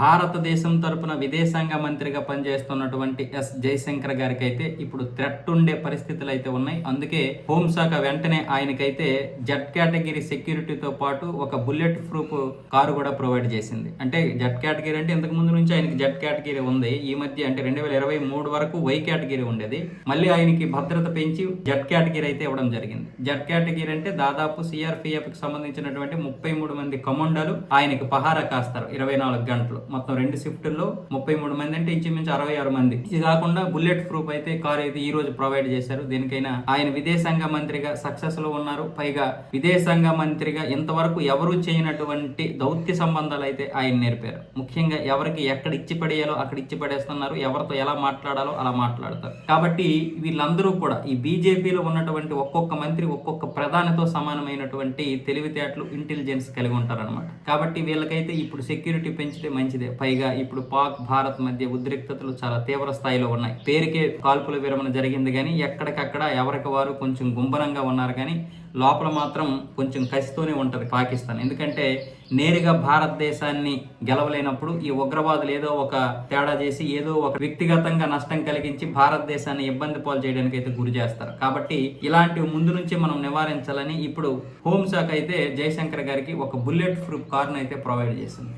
భారతదేశం తరపున విదేశాంగ మంత్రిగా పనిచేస్తున్నటువంటి ఎస్ జయశంకర్ గారికి అయితే ఇప్పుడు థ్రెట్ ఉండే పరిస్థితులు అయితే ఉన్నాయి. అందుకే హోంశాఖ వెంటనే ఆయనకైతే జెడ్ కేటగిరీ సెక్యూరిటీతో పాటు ఒక బుల్లెట్ ప్రూఫ్ కారు కూడా ప్రొవైడ్ చేసింది. అంటే జెడ్ కేటగిరీ అంటే ఇంతకు ముందు నుంచి ఆయనకి జెడ్ కేటగిరీ ఉంది. ఈ మధ్య అంటే రెండు వేల ఇరవై మూడు వరకు వై కేటగిరీ ఉండేది. మళ్ళీ ఆయనకి భద్రత పెంచి జెడ్ కేటగిరీ అయితే ఇవ్వడం జరిగింది. జెడ్ కేటగిరీ అంటే దాదాపు సిఆర్పిఎఫ్కి సంబంధించినటువంటి ముప్పై మూడు మంది కమాండోలు ఆయనకి పహారా కాస్తారు. ఇరవై నాలుగు గంటలు. మొత్తం రెండు షిఫ్టుల్లో ముప్పై మూడు మంది అంటే ఇంచుమించు అరవై ఆరు మంది. ఇది కాకుండా బుల్లెట్ ప్రూఫ్ అయితే కార్ అయితే ఈ రోజు ప్రొవైడ్ చేశారు. దీనికైనా ఆయన విదేశాంగ మంత్రిగా సక్సెస్లో ఉన్నారు. పైగా విదేశాంగ మంత్రిగా ఇంతవరకు ఎవరు చేయనటువంటి దౌత్య సంబంధాలు అయితే ఆయన నేర్పారు. ముఖ్యంగా ఎవరికి ఎక్కడ ఇచ్చి పడేయాలో అక్కడ ఇచ్చి పడేస్తున్నారు. ఎవరితో ఎలా మాట్లాడాలో అలా మాట్లాడతారు. కాబట్టి వీళ్ళందరూ కూడా ఈ బీజేపీలో ఉన్నటువంటి ఒక్కొక్క మంత్రి ఒక్కొక్క ప్రధానితో సమానమైనటువంటి తెలివితేటలు ఇంటెలిజెన్స్ కలిగి ఉంటారన్నమాట. కాబట్టి వీళ్ళకైతే ఇప్పుడు సెక్యూరిటీ పెంచితే మంచిదే పైగా ఇప్పుడు పాక్ భారత్ మధ్య ఉద్రిక్తతలు చాలా తీవ్ర స్థాయిలో ఉన్నాయి. పేరుకే కాల్పుల విరమణ జరిగింది కానీ ఎక్కడికక్కడ ఎవరికి వారు కొంచెం గుంభనంగా ఉన్నారు కానీ లోపల మాత్రం కొంచెం కసితోనే ఉంటుంది పాకిస్తాన్. ఎందుకంటే నేరుగా భారతదేశాన్ని గెలవలేనప్పుడు ఈ ఉగ్రవాదులు ఏదో ఒక తేడా చేసి ఏదో ఒక వ్యక్తిగతంగా నష్టం కలిగించి భారతదేశాన్ని ఇబ్బంది పాలు చేయడానికి అయితే గురి చేస్తారు. కాబట్టి ఇలాంటివి ముందు నుంచి మనం నివారించాలని ఇప్పుడు హోంశాఖ అయితే జయశంకర్ గారికి ఒక బుల్లెట్ ప్రూఫ్ కార్ను అయితే ప్రొవైడ్ చేసింది.